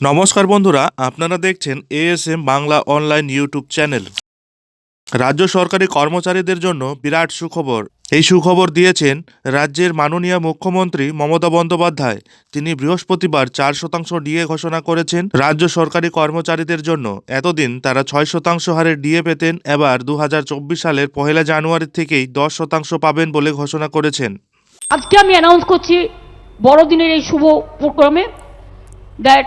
নমস্কার বন্ধুরা, আপনারা দেখছেন A S M Bangla online YouTube channel রাজ্য সরকারি কর্মচারীদের জন্য বিরাট সুখবর। এই সুখবর দিয়েছেন রাজ্যের মাননীয় মুখ্যমন্ত্রী মমতা বন্দ্যোপাধ্যায়। তিনি বৃহস্পতিবার চার শতাংশ ডিএ ঘোষণা করেছেন রাজ্য সরকারি কর্মচারীদের জন্য। এতদিন তারা ছয় শতাংশ হারে ডিএ পেতেন, এবার দু হাজার চব্বিশ সালের পহেলা জানুয়ারি থেকেই দশ শতাংশ পাবেন বলে ঘোষণা করেছেন। আজকে আমি অ্যানাউন্স করছি বড়দিনের এই শুভ প্রোগ্রামে that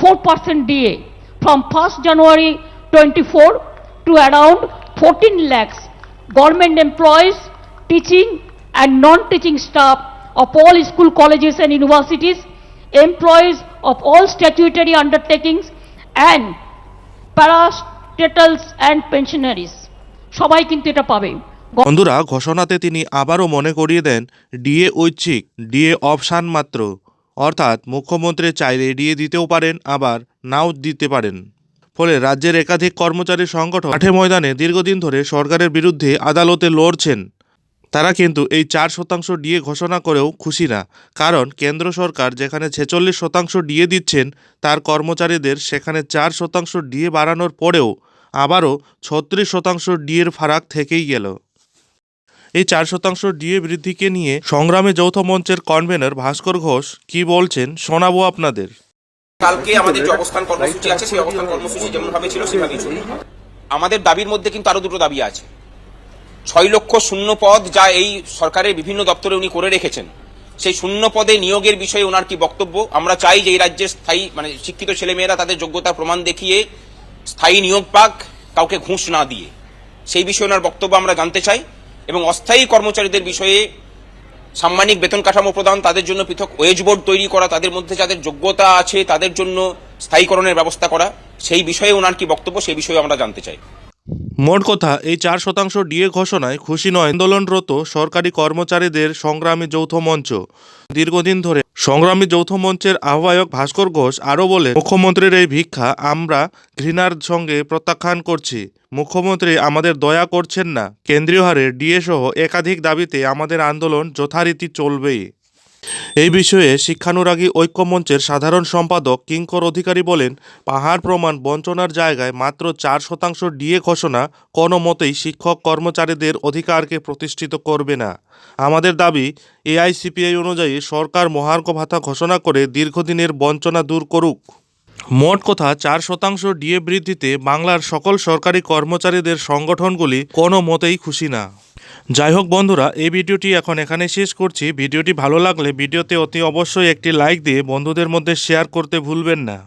four percent D A from first January twenty four to around fourteen lakhs government employees teaching and non teaching staff of all school colleges and universities, employees of all statutory undertakings and parastatals and pensionaries. সবাই কিন্তু এটা পাবে। বন্ধুরা ঘোষণাতে তিনি আবারও মনে করিয়ে দেন ডিএ ঐচ্ছিক ডিএ অপশান মাত্র। অর্থাৎ মুখ্যমন্ত্রী চাইলে এড়িয়ে দিতেও পারেন, আবার নাও দিতে পারেন। ফলে রাজ্যের একাধিক কর্মচারী সংগঠন মাঠে ময়দানে দীর্ঘদিন ধরে সরকারের বিরুদ্ধে আদালতে লড়ছেন। তারা কিন্তু এই চার শতাংশ ডিএ ঘোষণা করেও খুশি না, কারণ কেন্দ্র সরকার যেখানে ছেচল্লিশ শতাংশ ডিএ দিচ্ছেন, তার কর্মচারীদের সেখানে চার শতাংশ ডিএ বাড়ানোর পরেও আবারও ছত্রিশ শতাংশ ডিএর ফারাক থেকেই গেল। এই চার শতাংশ ডিএ বৃদ্ধিকে নিয়ে সংগ্রামে যৌথ মঞ্চের কনভেনর ভাস্কর ঘোষ কি বলছেন শোনাবো আপনাদের। কালকে আমাদের যে অবস্থান কর্মসূচি আছে, সেই অবস্থান কর্মসূচি যেমন ভাবে ছিল, সেভাবেই চলবে। আমাদের দাবির মধ্যে কিন্তু আরও দুটো দাবি আছে। ছয় লক্ষ শূন্য পদ যা এই সরকারের বিভিন্ন দপ্তরে উনি করে রেখেছেন, সেই শূন্য পদে নিয়োগের বিষয়ে ওনার কি বক্তব্য? আমরা চাই যে এই রাজ্যের স্থায়ী মানে শিক্ষিত ছেলেমেয়েরা তাদের যোগ্যতার প্রমাণ দেখিয়ে স্থায়ী নিয়োগ পাক, কাউকে ঘুষ না দিয়ে। সেই বিষয়ে ওনার বক্তব্য আমরা জানতে চাই। এবং অস্থায়ী কর্মচারীদের বিষয়ে সাম্মানিক বেতন কাঠামো প্রদান, তাদের জন্য পৃথক ওয়েজ বোর্ড তৈরি করা, তাদের মধ্যে যাদের যোগ্যতা আছে, তাদের জন্য স্থায়ীকরণের ব্যবস্থা করা, সেই বিষয়ে ওনার কি বক্তব্য সেই বিষয়ে আমরা জানতে চাই। মোট কথা, এই চার শতাংশ ডিএ ঘোষণায় খুশি নয় আন্দোলনরত সরকারি কর্মচারীদের সংগ্রামী যৌথ মঞ্চ। দীর্ঘদিন ধরে সংগ্রামী যৌথ মঞ্চের আহ্বায়ক ভাস্কর ঘোষ আরও বলে মুখ্যমন্ত্রীর এই ভিক্ষা আমরা ঘৃণার সঙ্গে প্রত্যাখ্যান করছি। মুখ্যমন্ত্রী আমাদের দয়া করছেন না। কেন্দ্রীয় হারে ডিএ সহ একাধিক দাবিতে আমাদের আন্দোলন যথারীতি চলবেই। এই বিষয়ে শিক্ষানুরাগী ঐক্যমঞ্চের সাধারণ সম্পাদক কিঙ্কর অধিকারী বলেন, পাহাড় প্রমাণ বঞ্চনার জায়গায় মাত্র চার শতাংশ ডিএ ঘোষণা কোনো মতেই শিক্ষক কর্মচারীদের অধিকারকে প্রতিষ্ঠিত করবে না। আমাদের দাবি, এআইসিপিআই অনুযায়ী সরকার মহার্ঘ ভাতা ঘোষণা করে দীর্ঘদিনের বঞ্চনা দূর করুক। মোট কথা, চার শতাংশ ডিএ বৃদ্ধিতে বাংলার সকল সরকারি কর্মচারীদের সংগঠনগুলি কোনো মতেই খুশি না। যাই হোক বন্ধুরা, এই ভিডিওটি এখন এখানে শেষ করছি। ভিডিওটি ভালো লাগলে ভিডিওতে অতি অবশ্যই একটি লাইক দিয়ে বন্ধুদের মধ্যে শেয়ার করতে ভুলবেন না।